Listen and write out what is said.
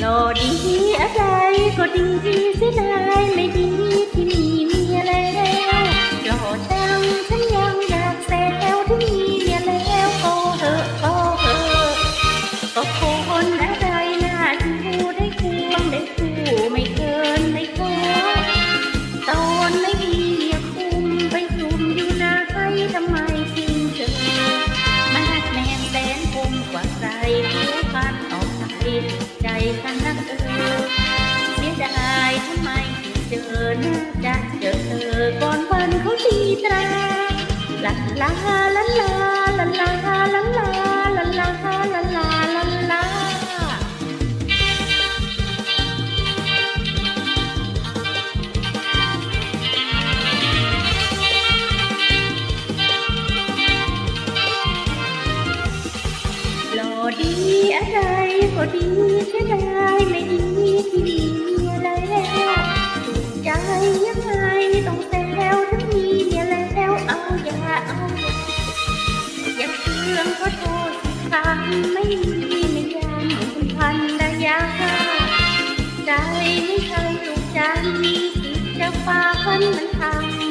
หล่อดีอะไรก็ดีเสียดายไม่ดีที่มีเมียแล้วหล่อจังฉันยังอยากแซวที่มีเมียแล้วก็เหอะก็เหอะก็คนอะไรน่าดูได้ควงได้คู่ไม่เกินไม่ขอตอนไม่มีเมียคุมไปซุ่มอยู่นาให้ทำไมจึงเจอมาดแนมแสนคมกว่าใครผิวพรรณออกใสใจ ตีตราลาลาลาลาลาลาลาลาลาลาลาลาลาลาหลอดีอะไรก็ดีเสียดายไม่ดีที่มีเมียแล้วถูกใจยังไงต้องแเชื่องขอโทษทำไม่มีในยามเหมือนคุณพันดายาใจไม่เคยลูกจันทร์จะฝ่าฟันมันธรร